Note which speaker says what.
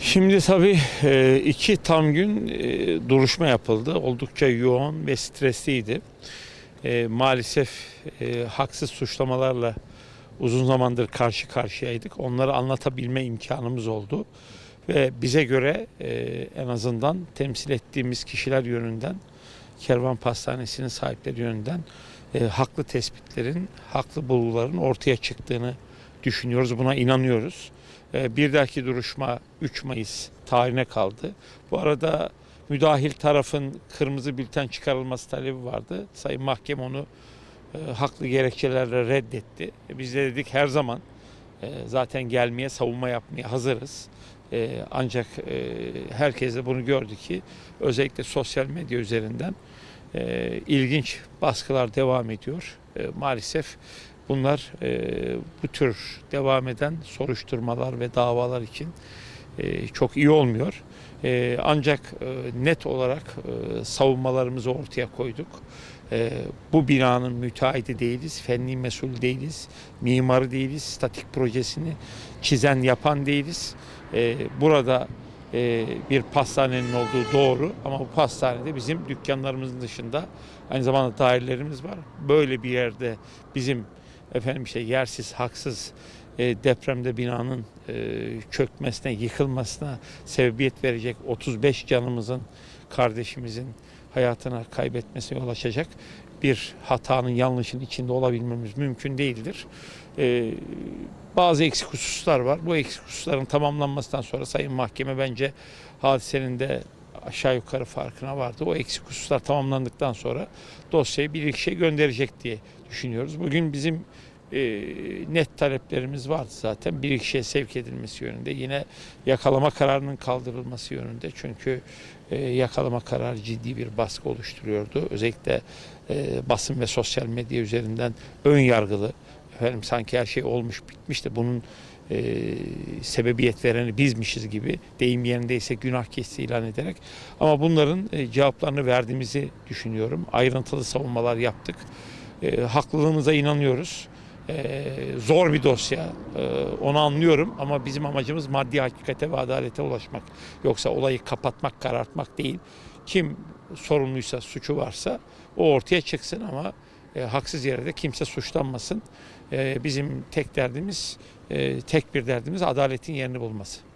Speaker 1: Şimdi tabii e, iki tam gün e, duruşma yapıldı. Oldukça yoğun ve stresliydi. E, Maalesef haksız suçlamalarla uzun zamandır karşı karşıyaydık. Onları anlatabilme imkanımız oldu. Ve bize göre en azından temsil ettiğimiz kişiler yönünden, Kervan Pastanesi'nin sahipleri yönünden haklı tespitlerin, haklı bulguların ortaya çıktığını düşünüyoruz. Buna inanıyoruz. E, Bir dahaki duruşma 3 Mayıs tarihine kaldı. Bu arada müdahil tarafın kırmızı bülten çıkarılması talebi vardı. Sayın Mahkeme onu e, haklı gerekçelerle reddetti. E, Biz de dedik her zaman e, zaten gelmeye, savunma yapmaya hazırız. E, ancak e, herkes de bunu gördü ki özellikle sosyal medya üzerinden ilginç baskılar devam ediyor. Maalesef bunlar e, bu tür devam eden soruşturmalar ve davalar için e, çok iyi olmuyor. E, ancak e, net olarak e, savunmalarımızı ortaya koyduk. E, bu binanın müteahhidi değiliz, fenli mesul değiliz, mimarı değiliz, statik projesini çizen yapan değiliz. E, burada e, bir pastanenin olduğu doğru ama bu pastanede bizim dükkanlarımızın dışında aynı zamanda dairelerimiz var. Böyle bir yerde bizim efendim işte yersiz, haksız e, depremde binanın e, çökmesine, yıkılmasına sebebiyet verecek 35 canımızın, kardeşimizin hayatına kaybetmesine yol açacak bir hatanın, yanlışın içinde olabilmemiz mümkün değildir. E, bazı eksik hususlar var. Bu eksik hususların tamamlanmasından sonra Sayın Mahkeme bence hadisenin de aşağı yukarı farkına vardı. O eksik hususlar tamamlandıktan sonra dosyayı bir kişiye gönderecek diye düşünüyoruz. Bugün bizim e, net taleplerimiz vardı zaten. Bir kişiye sevk edilmesi yönünde. Yine yakalama kararının kaldırılması yönünde. Çünkü e, yakalama kararı ciddi bir baskı oluşturuyordu. Özellikle e, basın ve sosyal medya üzerinden ön yargılı efendim sanki her şey olmuş bitmiş de bunun e, sebebiyet vereni bizmişiz gibi deyim yerindeyse günah keçisi ilan ederek ama bunların e, cevaplarını verdiğimizi düşünüyorum. Ayrıntılı savunmalar yaptık. E, haklılığımıza inanıyoruz. E, zor bir dosya. E, onu anlıyorum ama bizim amacımız maddi hakikate ve adalete ulaşmak. Yoksa olayı kapatmak, karartmak değil. Kim sorumluysa, suçu varsa o ortaya çıksın ama e, haksız yere de kimse suçlanmasın. E, bizim tek derdimiz, e, tek bir derdimiz adaletin yerini bulması.